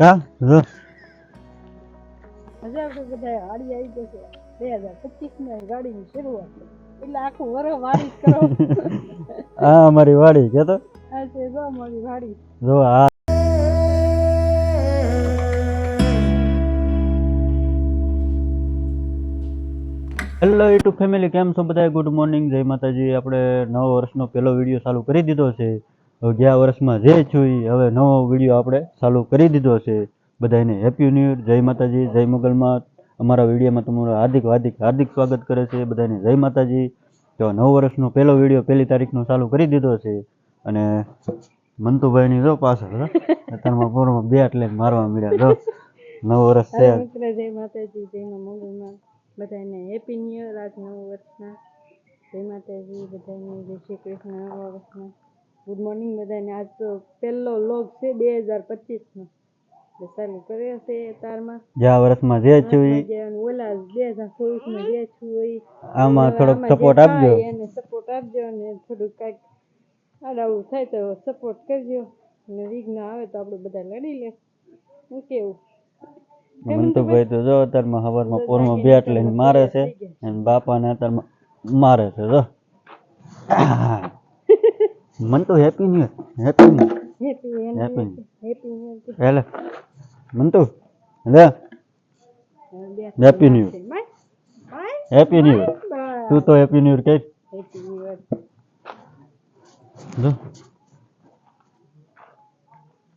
કા જો હજાર તો બધા હાડી આવી જશે. બે હજાર પચીસમાં ગાડીની શરૂઆત. એટલે આખું વરસ વાડી કરો. આ અમારી વાડી કેતો આ છે જો મારી વાડી. જો આ હેલો યુટ્યુબ ફેમિલી કેમ છો બધા ગુડ મોર્નિંગ જય માતાજી. આપણે નવ વર્ષનો પહેલો વીડિયો ચાલુ કરી દીધો છે. ગયા વર્ષમાં જે છું એ હવે નવો વીડિયો આપણે ચાલુ કરી દીધો છે. બધાને હેપી ન્યૂ યર જય માતાજી, જય મોગલમાં અમારા વિડીયોમાં તમારું હાર્દિક હાર્દિક હાર્દિક સ્વાગત કરે છે બધાને જય માતાજી. તો નવ વર્ષનો પહેલો વીડિયો પહેલી તારીખનો ચાલુ કરી દીધો છે. અને મંતુભાઈની જો પાછળ. અત્યારમાં પૂરમાં બે એટલે મારવા મળ્યા જો. નવ વર્ષ છે જય માતાજી, જય માં બધાને હેપી ન્યુ યર આજ નવ વર્ષના. જય માતાજી બધાને જય શ્રી કૃષ્ણ, નવ વર્ષના. ગુડ મોર્નિંગ બધાને. આજ તો પહેલો લોગ છે બે હજાર પચીસનો. ચાલુ કર્યો છે તારમાં. જ્યાં વર્ષમાં જે છું ઓલા બે હજાર ચોવીસમાં જે છું એ આમાં થોડોક સપોર્ટ આપજો. એને સપોર્ટ આપજો અને થોડુંક કાંઈક આડાવું થાય તો સપોર્ટ કરજો. અને વિઘ્ન આવે તો આપણે બધા લડી લે. શું કેવું? મંતુભાઈ તો જો અત્યારમાં સવારમાં પોરમાં બેટ લઈને મારે છે અને બાપાને અત્યારમાં મારે છે જો. Mantu happy new happy new happy Happy. Happy new હેલે. Mantu લે હેપી ન્યુ હેપી ન્યુ તું તો હેપી ન્યુ કે હેપી ન્યુ જો.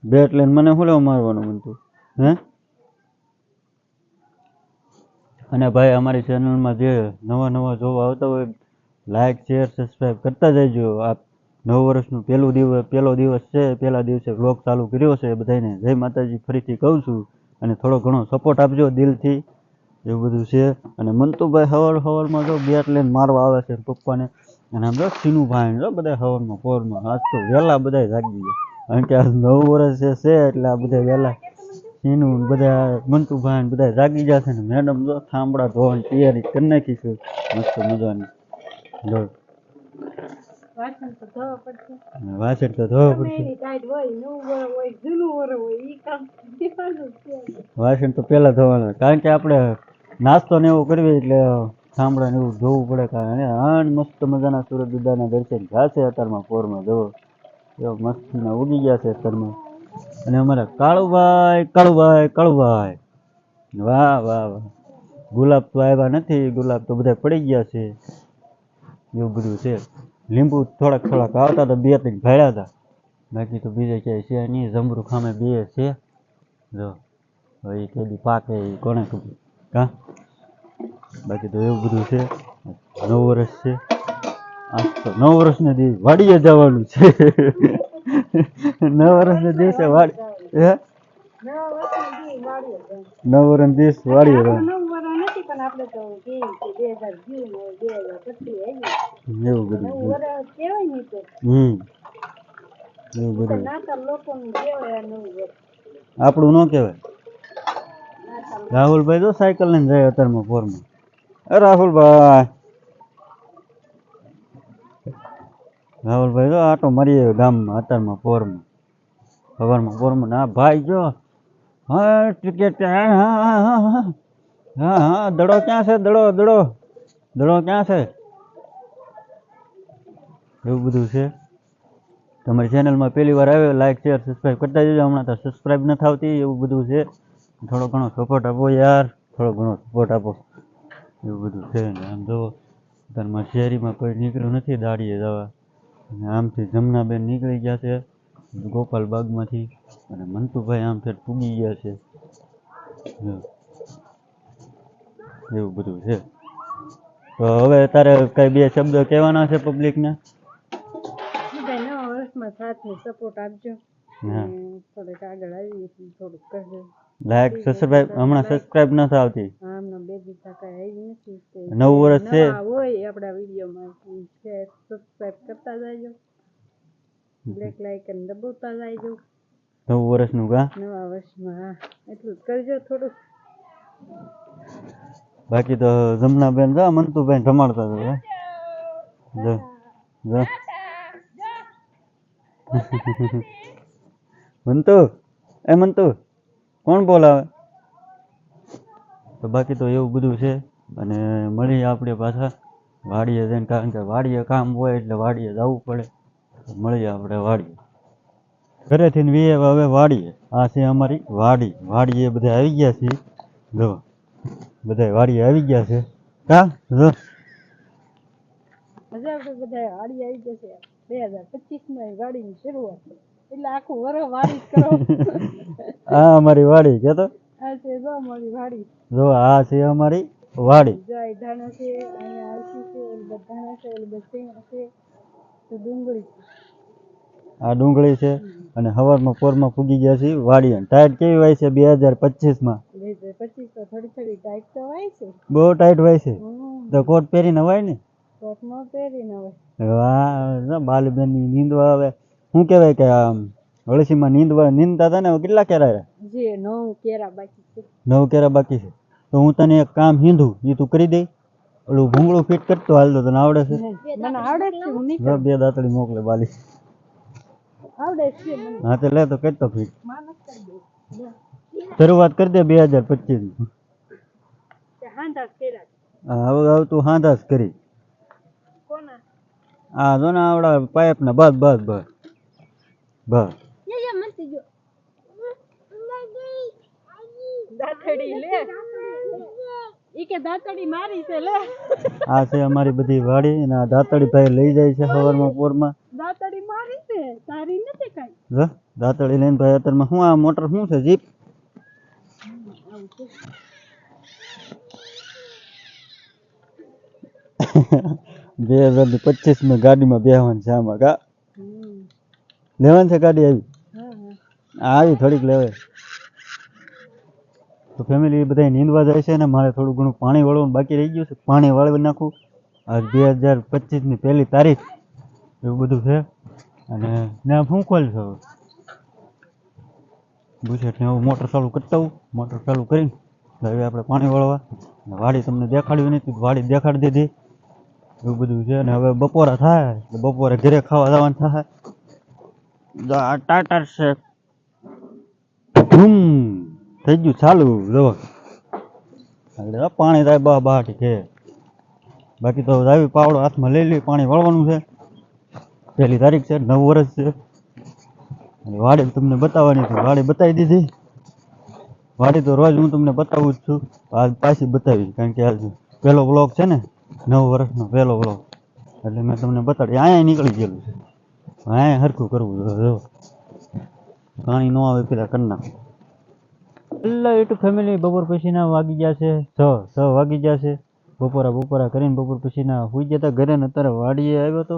બેટ લઈને મને શું લેવા મારવાનું મંતુ હે? અને ભાઈ અમારી ચેનલમાં જે નવા નવા જોવા આવતા હોય લાઈક શેર સબસ્ક્રાઈબ કરતા જજો. આ નવ વર્ષનું પહેલું દિવસ, પહેલો દિવસ છે, પહેલા દિવસે વ્લોગ ચાલુ કર્યો છે બધાને જય માતાજી ફરીથી કહું છું. અને થોડો ઘણો સપોર્ટ આપજો દિલથી, એવું બધું છે. અને મંતુભાઈ સવાર સવારમાં જો બેટ લઈને મારવા આવે છે પપ્પાને, અને આમ જો સીનુભાઈ જો બધા સવારમાં પોરમાં, આજ તો વહેલા બધા જાગી ગયા. કારણ કે આજ નવ વર્ષ છે એટલે આ બધા વહેલા સીનુ બધા મંતુભાઈ બધા જાગી જશે ને મેડમ જો થાંભળા ધોવાની તૈયારી કરી નાખી છે. મસ્ત મજાની. જો. વાસણ તો ધોવા પડશે. વાસણ તો ધોવા પડશે. ટાઈટ હોય નવું હોય જૂનું વર હોય ઈ કામ દેવાનું જ છે. વાસણ તો પહેલા ધોવાના કારણ કે આપણે નાસ્તો ને એવું કરવી એટલે થાંભળા ને એવું ધોવું પડે કારણ કે મસ્ત મજાના સુરત દાદાના દર્શન છે અત્યારમાં પોરમાં જુઓ એવો મસ્ત ઉગી ગયા છે અત્યારમાં. અને અમારા કાળુભાઈ કાળુભાઈ કાળુભાઈ. વાહ વાહ વાહ. ગુલાબ તો આવ્યા નથી ગુલાબ તો બધા પડી ગયા છે. એવું બધું છે. લીંબુ થોડાક થોડાક આવતા તો બે ત્રણ ભાડ્યા હતા. બાકી તો બીજે ક્યાંય છે નહીં. જમરૂ ખામે બે છે. જો એ કેદી પાકે એ કોને ખબર હા? બાકી તો એવું બધું છે. નવ વર્ષ છે. આજ તો નવ વર્ષને દિવસ વાડીએ જવાનું છે. નવ વર્ષને દિવસે વાડી હે. નવ વર્ષ દિવસ વાડીએ એવું બધું નવું છે વરસ કહેવાય નહીં તો હમ એવું તો બધું નાતા લોકોનું કહેવાય આ નવું વરસ આપણું ન કહેવાય નાતા રાહુલભાઈ તો સાયકલ લઈને જાય અત્યારમાં પોરમાં એ રાહુલભાઈ રાહુલભાઈ તો આટો મારી આવ્યો ગામમાં અત્યારમાં પોરમાં સવારમાં પોરમાં ના ભાઈ જો હા ટિકિટ હા હા હા હા હા, દડો ક્યાં છે? દડો દડો. દડો ક્યાં છે? એવું બધું છે. તમારી ચેનલમાં પહેલી વાર આવ્યો લાઈક શેર સબસ્ક્રાઈબ કરતા જજો. હમણાં તો સબસ્ક્રાઈબ નથી આવતી, એવું બધું છે. થોડો ઘણો સપોર્ટ આપો યાર. થોડો ઘણો સપોર્ટ આપો. એવું બધું છે. આમ જુઓ અત્યારમાં શેરીમાં કોઈ નીકળ્યું નથી, દાડીએ જવા. અને આમથી જમનાબેન નીકળી ગયા છે ગોપાલ બાગમાંથી અને મંતુભાઈ આમ ફેર પૂગી ગયા છે. જો. એવું બધું છે. તો હવે તારે કઈ બે શબ્દ કહેવાના છે પબ્લિકને સપોર્ટ આપજો. થોડુંક આગળ આવી થોડુંક કરજો. સબસ્ક્રાઈબ હમણાં સબસ્ક્રાઇબ નથી આવતી? હમણાં બે દિવસ કાંઈ આવી નથી નવ વર્ષ છે? હોય આપણા વિડીયોમાં શેર સબસ્ક્રાઈબ કરતા જાયજો બ્લેક લાઇકન દબાવતા જાયજો નવ વર્ષનું કા? નવા વર્ષમાં એટલું જ કરજો થોડુંક. બાકી તો જમનાબેન જા મંતુભાઈ જમાડતા હતા જો જો. મંતુ એ મંતુ કોણ બોલાવે? તો બાકી તો એવું બધું છે. અને મળીએ આપણે પાછા. વાડીએ જઈને કારણ કે વાડીએ કામ હોય એટલે વાડીએ જવું પડે. મળીએ આપણે વાડીએ. ઘરેથી વીએ હવે વાડીએ. આ છે અમારી વાડી. વાડીએ બધા આવી ગયા છીએ. જો. બધા વાડી આવી ગયા છે. કા જો બધા વાડી આવી જશે બે હજાર પચીસમાં વાડીની શરૂઆત એટલે આખું વર વાડી કરો. આ અમારી વાડી કે તો આ છે જો અમારી વાડી. જો આ છે અમારી વાડી. જય ધાણા છે અહીંયા અળસી છે ઓલી છે ઓલી બધા છે. તો ડુંગળી છે. આ ડુંગળી છે અને હવારમાં પોરમાં ફૂગી ગયા છે વાડી ટાયર કેવી હોય છે બે હજાર પચીસમાં? બે પછી તો થોડી થોડી ટાઈટ તો હોય છે. બહુ ટાઈટ હોય છે. તો કોટ પહેરીને હોય ને? કોટ ન પહેરીને હોય વાહ બાલબેનની નીંદ આવે. શું કહેવાય કે આમ અળસીમાં નીંદ નીંદતા હતા ને કેટલા કેરા? જે નવ કેરા બાકી છે. નવ કેરા બાકી છે. તો હું તને એક કામ હિંદુ એ તું કરી દે. ઓલું ભૂંગળું ફિટ કરતો હાલ તો તને આવડે છે? મને આવડે છે હું બે દાતડી મોકલે બાલી. આવડે છે હા તો લે તો કરતો ફિટ માનસ કરી દે. શરૂઆત કરી દે બે હજાર પચીસ હવે હવે તું હાંધાસ કરી. હા આ જો ને આવડા પાઇપ ને બસ બસ બસ બસ દાંતડી લે. ઈ કે દાંતડી મારી છે આ છે અમારી બધી વાડી અને આ દાંતડી ભાઈ લઈ જાય છે સવારમાં પોરમાં. દાંતડી મારી છે તારી નથી કાંઈ. જો લઈને ભાઈ અત્યારમાં શું આ મોટર શું છે જીપ? બે હજાર ને પચીસમાં ગાડીમાં બેહવાનું છે આમાં કા? લેવાની છે ગાડી આવી? હા હા. આવી થોડીક લેવાય. તો ફેમિલી બધા નીંદવા જાય છે ને મારે થોડું ઘણું પાણી વાળવાનું બાકી રહી ગયું છે. પાણી વાળવી નાખું. આજ બે હજાર પચીસની પહેલી તારીખ એવું બધું છે. અને ત્યાં શું ખોલ છે હવે બુશેટને હું મોટર ચાલુ કરતા હું મોટર ચાલુ કરીને હવે આપણે પાણી વળવા. અને વાડી તમને દેખાડ્યું નથી વાડી દેખાડી દીધી. એવું બધું છે. અને હવે બપોરા થાય, એટલે બપોરે ઘરે ખાવા જવાનું થાય. જો છે. ધૂમ! થઈ ગયું ચાલુ જો એટલે પાણી થાય, બા બાટી કે બાકી તો આવી પાવડો હાથમાં લઈ લઈ પાણી વાળવાનું છે. પહેલી તારીખ છે, નવ વર્ષ છે. વાડી તમને બતાવવાની હતી વાડી બતાવી દીધી. વાડી તો રોજ હું તમને બતાવું જ છું. આજ પાછી બતાવી કારણ કે આજ પહેલો બ્લોગ છે ને, નવ વર્ષનો પહેલો બ્લોગ એટલે મેં તમને બતાડી, અહીંયા નીકળી ગયેલું છે. અહીંયા હરખું કરવું જો, પાણી ન આવે પેલા કરના નાખ એટલું ફેમિલી બપોર પછીના વાગી ગયા છે. છ છ વાગી ગયા છે. બપોરા બપોરા કરીને બપોર પછીના સુઈ ગયા હતા. ઘરે ને અત્યારે વાડીએ આવ્યો હતો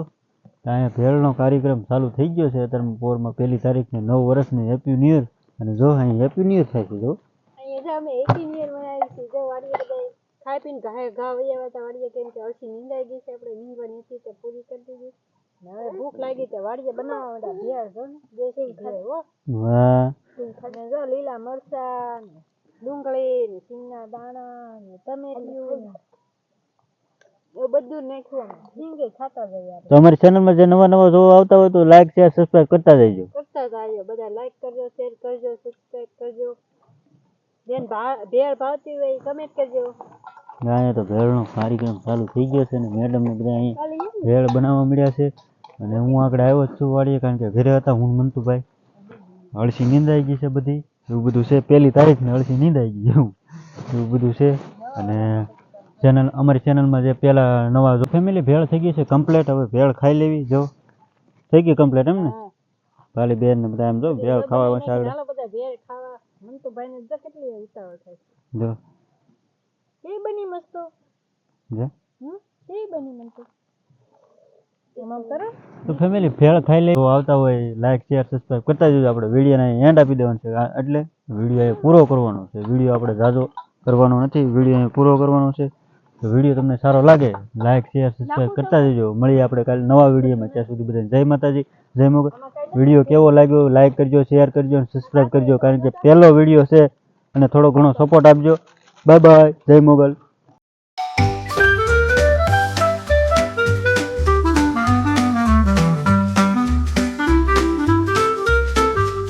અહીંયા ભેળનો કાર્યક્રમ ચાલુ થઈ ગયો છે. અત્યારે પોરમાં પહેલી તારીખને નવ વર્ષની હેપી ન્યુ યર અને જો અહીં હેપી ન્યુ યર થાય છે જો. અહીંયા જો અમે એટી નિયર મનાવી છે જો વાડીએ બધા ખાઈ પીને ઘા ઘા વૈયા હતા. વાડીએ કેમ કે અળસી નીંદાઈ ગઈ છે. આપણે નીંદવાની હતી તે પૂરી કરી દીધી. હવે ભૂખ લાગી તો વાડીએ બનાવવા માંડ્યા ભેળ જો ને. દેશી ભેળ હો. વાહ. અને જો લીલા મરચા ડુંગળી ને સિંગના દાણા ને ટમેટિયું ને એવું બધું અમે. હિંગે ખાતા જઈએ આપણે. તો અમારી ચેનલમાં જે નવા નવા જોવા આવતા હોય તો લાઈક શેર સબસ્ક્રાઇબ કરતા જજો કરતા જઈએ. બધા લાઈક કરજો શેર કરજો સબસ્ક્રાઇબ કરજો. બેન ભા ભેળ ભાવતી હોય કમેન્ટ કરજો. અહીંયા તો ભેળનો કાર્યક્રમ ચાલુ થઈ ગયો છે ને મેડમ ને બધા અહીં ખાલી એમ ને. ભેળ બનાવવા મળ્યા છે. અને હું આગળ આવ્યો જ છું વાડીએ કારણ કે ઘરે હતા હું ને મંતુભાઈ. અળસી નીંદાઈ ગઈ છે બધી. એવું બધું છે. પહેલી તારીખ ને અળસી નીંદાઈ ગઈ એવું. એવું બધું છે. અને ચેનલ અમારી ચેનલમાં જે પહેલા નવા જો ફેમિલી ભેળ થઈ ગઈ છે કમ્પ્લેટ હવે ભેળ ખાઈ લેવી જો. થઈ ગઈ કમ્પ્લેટ એમ ને. ભાલી બેન ને બધા એમ જો ભેળ ખાવા આવશે આગળ. જો કેવી બની મસ્તો? જો. એ બની કરો. તો ફેમિલી ભેળ ખાઈ લે. આવતા હોય લાઈક શેર સબસ્ક્રાઇબ કરતા જજો. આપણે વિડીયોને એન્ડ આપી દેવાનો છે. એટલે વીડિયો એ પૂરો કરવાનો છે. વીડિયો આપણે ઝાઝો કરવાનો નથી. વીડિયો પૂરો કરવાનો છે. તો વીડિયો તમને સારો લાગે લાઈક શેર સબસ્ક્રાઈબ કરતા જજો. મળીએ આપણે કાલે નવા વિડીયોમાં. ત્યાં સુધી બધાને જય માતાજી જય મોગલ. વીડિયો કેવો લાગ્યો? લાઈક કરજો શેર કરજો અને સબસ્ક્રાઈબ કરજો કારણ કે પહેલો વીડિયો છે અને થોડો ઘણો સપોર્ટ આપજો. બાય બાય જય મોગલ.